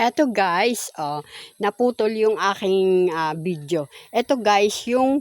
Eto guys, oh, naputol yung aking ah, video. Eto guys, yung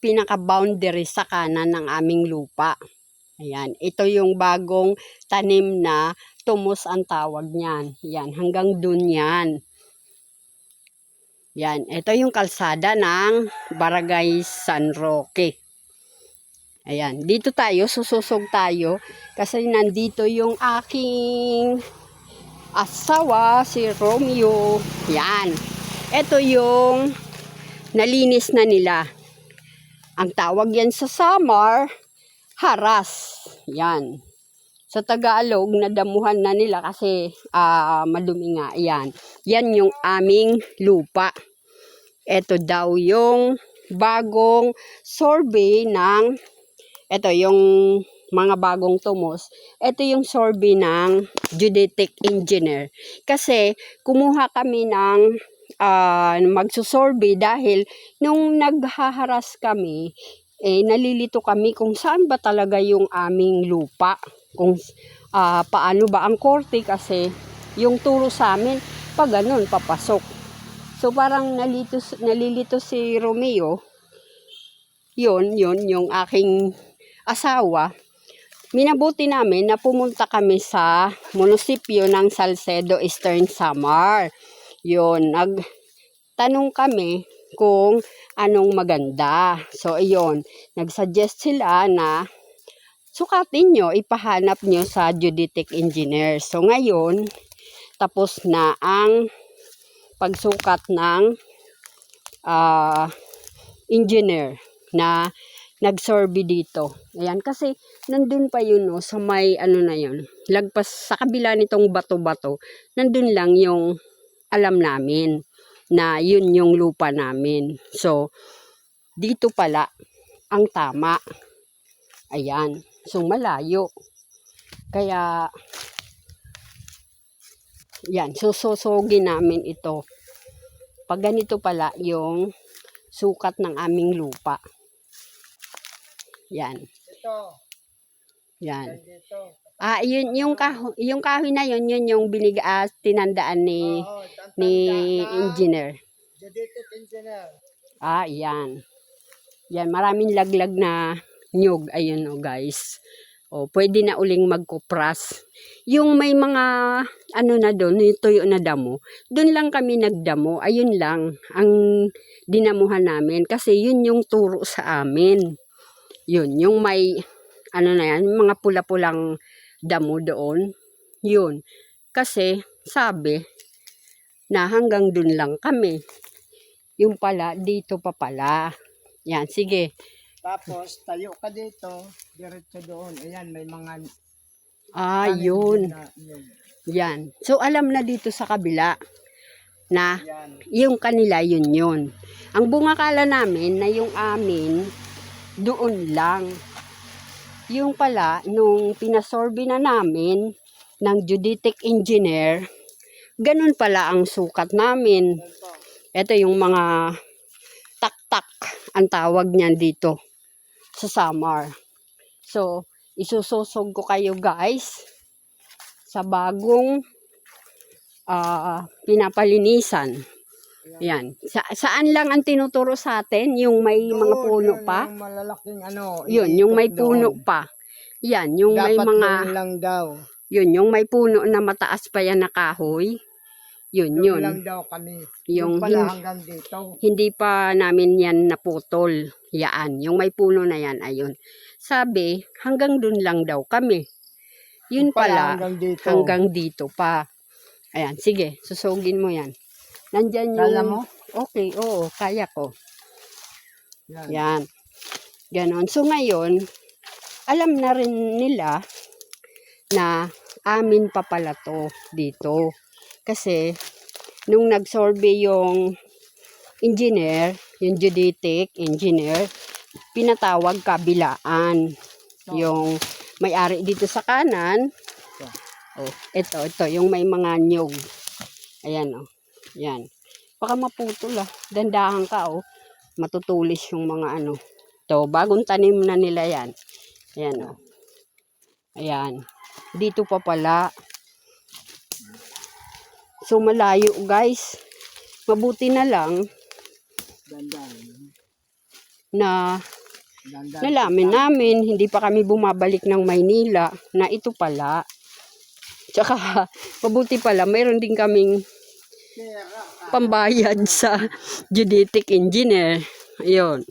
pinaka-boundary sa kanan ng aming lupa. Ayan, ito yung bagong tanim na tumus ang tawag niyan. Yan, hanggang dun yan. Yan, ito yung kalsada ng Barangay San Roque. Ayan, dito tayo, sususog tayo kasi nandito yung aking asawa, si Romeo. Yan. Ito yung nalinis na nila. Ang tawag yan sa summer, haras. Yan. Sa Tagalog, nadamuhan na nila kasi ah, madumi nga. Yan. Yan yung aming lupa. Ito daw yung bagong survey ng ito yung mga bagong tumos. Ito yung survey ng geodetic engineer. Kasi kumuha kami ng ah, magsusurvey dahil nung naghaharas kami, eh, nalilito kami kung saan ba talaga yung aming lupa. Kung ah, paano ba ang korte kasi yung turo sa amin, pag ganun, papasok. So parang nalito, nalilito si Romeo, yun, yun, yung aking asawa, minabuti namin na pumunta kami sa munisipyo ng Salcedo Eastern Samar. Yun, nagtanong kami kung anong maganda. So, iyon, nagsuggest sila na sukatin nyo, ipahanap nyo sa geodetic engineer. So, ngayon, tapos na ang pagsukat ng ah, engineer na nag-survey dito. Ayan, kasi nandun pa yun no, sa may ano na yun, lagpas sa kabila nitong bato-bato, nandun lang yung alam namin na yun yung lupa namin. So, dito pala ang tama. Ayan. So, malayo. Kaya, yan, susosogin namin ito. Pag ganito pala yung sukat ng aming lupa. Yan. Ito, Yan. dito. Ah, yun yung kahoy, yung kahoy na yun, yun yung binig ah, tinandaan ni Oo, ni engineer. Geodetic engineer. Ah, yan. Yan, maraming laglag na nyug. Ayun o guys. O, pwede na uling magkupras. Yung may mga, ano na doon, yung tuyo na damo, doon lang kami nagdamo. Ayun lang, ang dinamuhan namin. Kasi yun yung turo sa amin. Yun, yung may, ano na yan, mga pula-pulang damo doon. Yun. Kasi, sabi, na hanggang doon lang kami. Yung pala, dito pa pala. Yan, sige. Tapos, tayo ka dito, diretso doon. Ayan, may mga... Ah, yun. na- yun. Yan. So, alam na dito sa kabila na Yan. yung kanila yun yun. Ang bungakala namin na yung amin, doon lang. Yung pala, nung pinasorby na namin ng geodetic engineer, ganun pala ang sukat namin. Ito yung mga tak-tak ang tawag niyan dito sa Samar. So, isususog ko kayo guys sa bagong ah, pinapalinisan. Yan. Sa, saan lang ang tinuturo sa atin? Yung may mga Doon, puno yun, pa? Yung malalaking ano. Yun, yung may iikot puno doon. pa. Yan, yung may Dapat mga, doon lang daw. yun, yung may puno na mataas pa yan na kahoy. Yun, Doon yun. lang daw kami. Yung Yung pala hanggang dito. hindi pa namin yan naputol. Yaan, yung may puno na yan, ayun. Sabi, hanggang dun lang daw kami. Yun pala pala, hanggang dito. hanggang dito pa. Ayan, sige, susugin mo yan. Nandyan yung... Kaya mo? Okay, oo, kaya ko. Yan. Yan. Ganon. So ngayon, alam na rin nila na amin pa pala to dito. Kasi, nung nag-survey yung engineer, yung geodetic engineer, pinatawag kabilaan. So, Yung may-ari dito sa kanan. Oh, ito, ito, yung may mga nyog. Ayan, oh. Yan. Baka maputol, ah. Dandahan ka, oh. Matutulis yung mga ano. To, bagong tanim na nila yan. Ayan, oh. Ayan. Dito pa pala. So malayo guys. Mabuti na lang Dandan. na nalamin namin, hindi pa kami bumabalik ng Maynila na ito pala. Tsaka, mabuti pala, mayroon din kaming. Pambayad sa geodetic engineer. Ayun.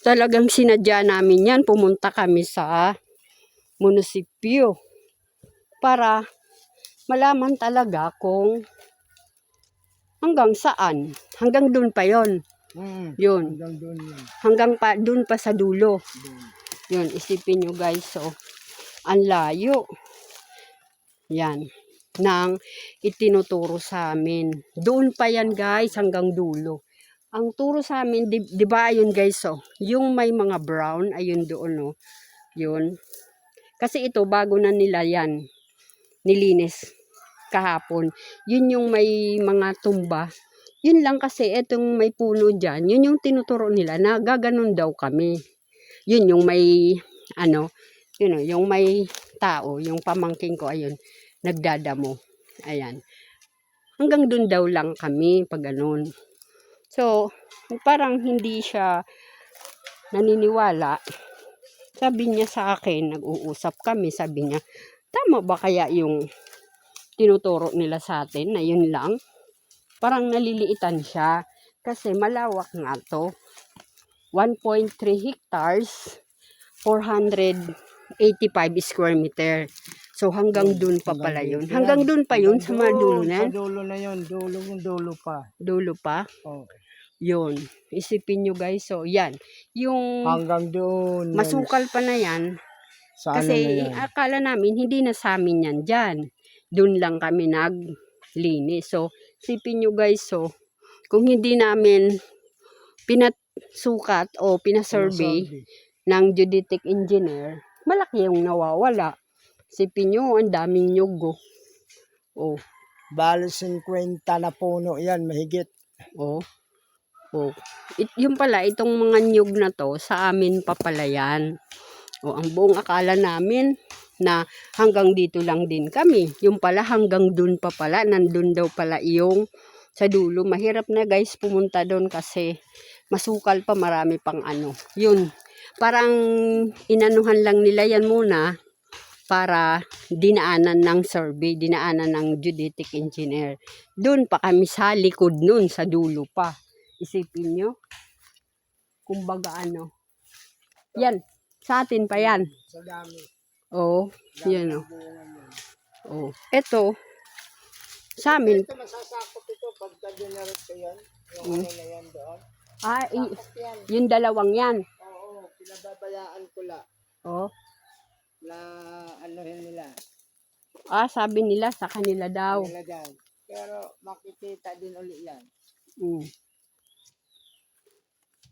Talagang sinadya namin yan. Pumunta kami sa munisipyo para malaman talaga kung hanggang saan. Hanggang dun pa yon Hmm. Yun. Hanggang doon yan. Hanggang pa, dun pa sa dulo. Doon. Yun, isipin nyo guys. So, ang layo. Yan. Nang itinuturo sa amin. Doon pa yan guys, hanggang dulo. Ang turo sa amin, di, di ba yun guys, so, yung may mga brown, ayun doon, no. Yun. Kasi ito, bago na nila yan, nilinis kahapon. Yun yung may mga tumba. Yun lang kasi, etong may puno dyan, yun yung tinuturo nila na gaganon daw kami yun yung may ano yun o, yung may tao yung pamangking ko ayun nagdadamo. Ayan. Hanggang dun daw lang kami pag ganun. So parang hindi siya naniniwala. Sabi niya sa akin nag-uusap kami sabi niya tama ba kaya yung tinuturo nila sa atin na yun lang? Parang naliliitan siya kasi malawak nga to. 1.3 hectares, 485 square meter. So hanggang dun pa pala yun. Hanggang dun pa yun sa mga dulo na yan. Sa dulo na yun. Dulo yung dulo pa. Dulo pa. Oh. Yun. Isipin nyo guys. So yan. Yung Hanggang doon. masukal pa na yan. Sa ano na Kasi yan. akala namin hindi na sa amin yan dyan. Dun lang kami naglinis. So isipin nyo guys. So kung hindi namin pinasukat o pinasurvey, ng geodetic engineer, malaki yung nawawala. Sipin nyo, ang daming nyugo. Oh, Bali 50 na puno yan. Mahigit. oh, oh. It, yung pala, itong mga nyug na to, sa amin pa pala yan. Oh, ang buong akala namin na hanggang dito lang din kami. Yung pala hanggang dun pa pala, nandun daw pala yung sa dulo. Mahirap na guys pumunta doon kasi masukal pa marami pang ano. Yun, parang inanuhan lang nila yan muna para dinaanan ng survey, dinaanan ng geodetic engineer. Doon pa kami sa likod nun, sa dulo pa. Isipin nyo. Kumbaga ano. Yan, sa atin pa yan. Sa dami. Oo, Dami yan o. yan. Oh. Ito, sa amin, Ito masasakop ito pagka generate ko yan. Yung Hmm. ano na yan doon. ah, yan. yung dalawang yan. Oo, pinababayaan ko la Oh. Na yun nila. Ah, sabi nila sa kanila daw. Nila dyan. Pero makikita din uli yan. Mm.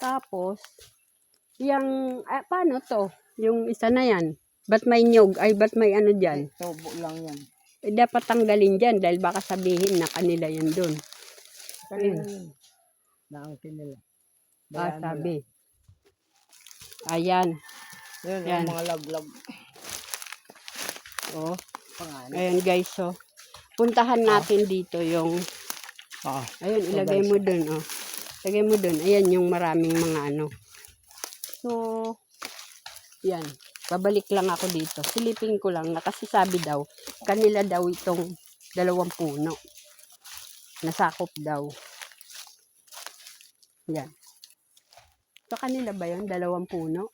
Tapos, yung, ah, paano to? Yung isa na yan. Ba't may nyog? Ay, ba't may ano dyan? Tubo lang yan. Eh, dapat tanggalin dyan dahil baka sabihin na kanila yan dun. Kanina yun. Naangkin nila. Ah, Bayaan mo sabi. Ayan. Yun, Yan. yung mga laglag. Oh. Pangalan. Ayan guys, so. Puntahan natin dito yung, Ah. ayun, So, ilagay mo dun, oh. Ilagay mo dun. Ayan yung maraming mga ano. So, yan. Babalik lang ako dito. Silipin ko lang na kasi sabi daw, kanila daw itong dalawang puno. Nasakop daw. Yan. So, kanila ba yun? Dalawang puno?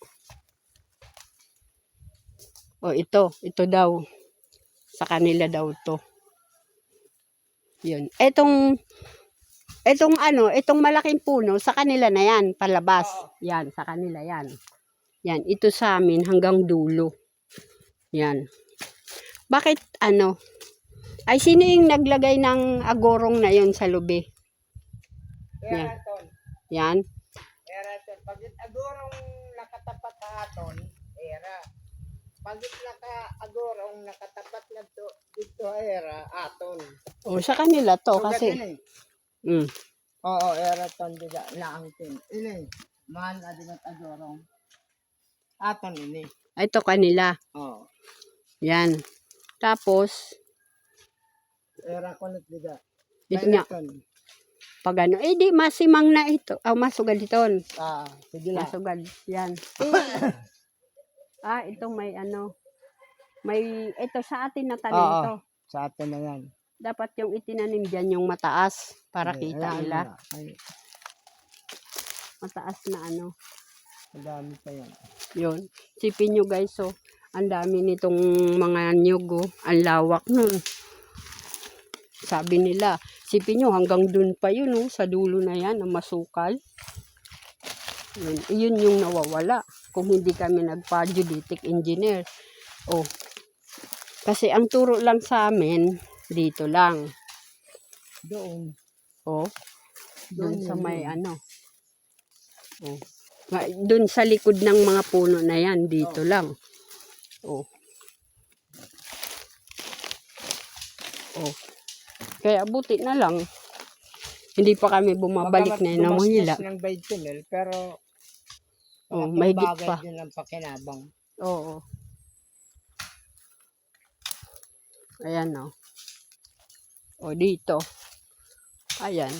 O, ito. Ito daw. Sa kanila daw to. Yun. Etong, etong ano, etong malaking puno, sa kanila na yan, palabas. Yan, sa kanila yan. Yan, ito sa amin hanggang dulo. Yan. Bakit ano? Ay, sino yung naglagay ng agorong na yon sa lubi? Yan. Yan. Eraton. Pag agorong nakatapat sa aton, era. Pag naka agorong nakatapat na to, dito era, aton. O, sa kanila to, Sugat kasi, mm, Oo, eraton dida naangkin. Ini, mahal na din at agorong. Aton ini. ito kanila. Oo. Yan. Tapos, Era ko diga. Dito nga, pag ano, eh di, masimang na ito. Ah, masugad ito. Ah, sige lang. Masugad. Yan. ah, ito may ano, may, ito sa atin na tanim Oo. to. Sa atin na yan. Dapat yung itinanim dyan yung mataas para Ay, kita nila. mo na. Ay, Mataas na ano. madami pa yan. Yun. Sipin nyo guys, so, ang dami nitong mga nyugo. Ang lawak nun. Sabi nila, sipin nyo, hanggang dun pa yun, oh, sa dulo na yan, ang masukal. Yun, yun yung nawawala. Kung hindi kami nagpa-geodetic engineer. Oh. Kasi ang turo lang sa amin, dito lang. Doon. Oh. Doon Doon sa may ano. Oh. Doon sa likod ng mga puno na yan, dito lang. Oh. Oh. Kaya buti na lang. Hindi pa kami bumabalik na yun ng Manila. Ng baitinil, pero Oh, mahigit bagay pa. din ang pakinabang. Oo. Ayan o. O dito. Ayan.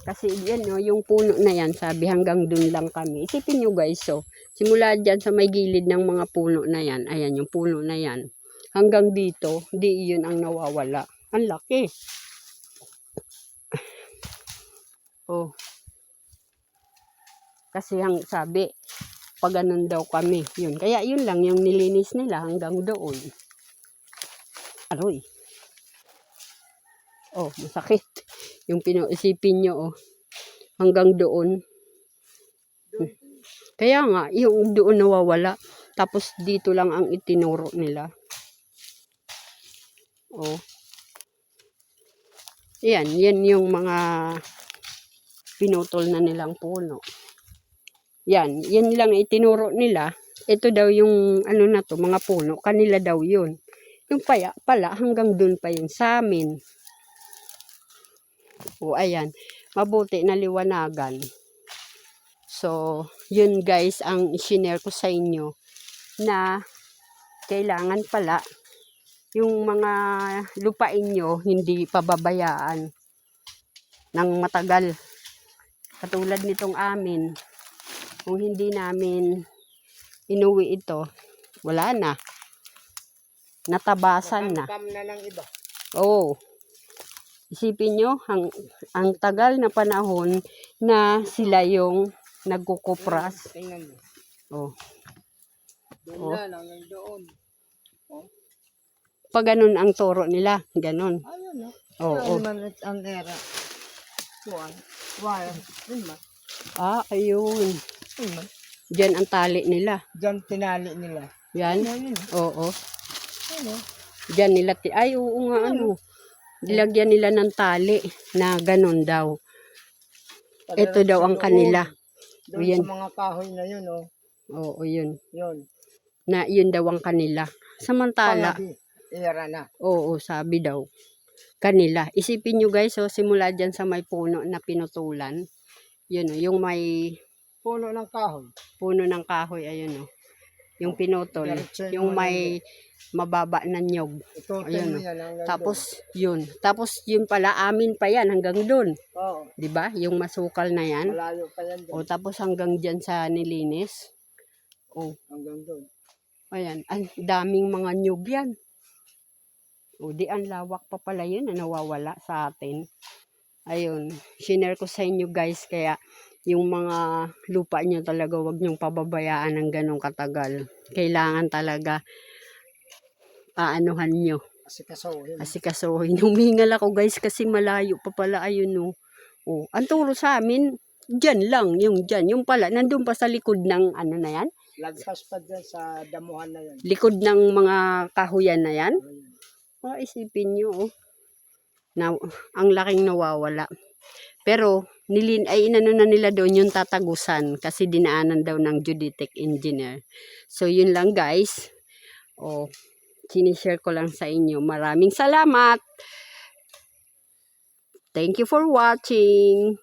Kasi yan o, yung puno na yan, sabi hanggang dun lang kami. Isipin nyo guys, so, simula dyan sa may gilid ng mga puno na yan, ayan yung puno na yan, hanggang dito, di yun ang nawawala. Ang laki. Oh. Kasi ang sabi, pag ganun daw kami. Yun. Kaya yun lang yung nilinis nila hanggang doon. Aroy. Oh, masakit. Yung pinaisipin nyo, oh. Hanggang doon. Kaya nga, yung doon nawawala. Tapos dito lang ang itinuro nila. Oh. Yan, yan yung mga pinutol na nilang puno. Yan, yan lang itinuro nila. Ito daw yung ano na to, mga puno, kanila daw yun. Yung paya, pala, hanggang dun pa yun sa amin. O, ayan. Mabuti na liwanagan. So, yun guys, ang isinare ko sa inyo na kailangan pala yung mga lupain nyo hindi pababayaan ng matagal. Katulad nitong amin, kung hindi namin inuwi ito, wala na. Natabasan na. Na ng iba. Oo. Isipin nyo, ang, ang tagal na panahon na sila yung nagkukupras. Tingnan mo. Oh. Doon Oh. na, hanggang doon. Pag ganun ang turo nila, ganun. Ayun, no? Oo. Man at ang era. Kuwan. Wire. Ah, ayun. Man. Diyan ang tali nila. Diyan tinali nila. Yan. Ayun, yun. Oo. Ano? Diyan nila, ti- ay oo nga ano. Nilagyan nila ng tali na ganun daw. Ito daw ang kanila. Doon Yan. sa mga kahoy na yun, oh. Oo, yun. Yun. Na yun daw ang kanila. Samantala, Pangabi. Era na. oo, sabi daw. Kanila. Isipin nyo guys, so simula dyan sa may puno na pinutulan. Yun o, yung may Puno ng kahoy. puno ng kahoy, ayun o. Yung pinutol. Yung may mababa na nyog. Ito, Ayun, yan. hanggang Tapos, yun. Tapos, yun pala, amin pa yan hanggang doon. Oo. 'Di ba Yung masukal na yan. Malayo pa yan O, doon. tapos hanggang dyan sa nilinis. O, Hanggang doon. ayan. Ang daming mga nyug yan. O, di ang lawak pa pala yun na nawawala sa atin. Ayun. Share ko sa inyo guys. Kaya, yung mga lupa nyo talaga, wag nyong pababayaan ng ganong katagal. Kailangan talaga aanuhan nyo. Kasi kasuhin. Kasi kasuhin. Humingal ako guys kasi malayo pa pala. Ayun no. Oh, ang turo sa amin, dyan lang. Yung dyan. Yung pala, nandun pa sa likod ng ano na yan? Lagpas pa dyan sa damuhan na yan. Likod ng mga kahuyan na yan. Oh, isipin nyo, oh. Na, ang laking nawawala. Pero, nilin, ay inano na nila doon yung tatagusan kasi dinaanan daw ng geodetic engineer. So, yun lang guys. Oh, sinishare ko lang sa inyo. Maraming salamat. Thank you for watching.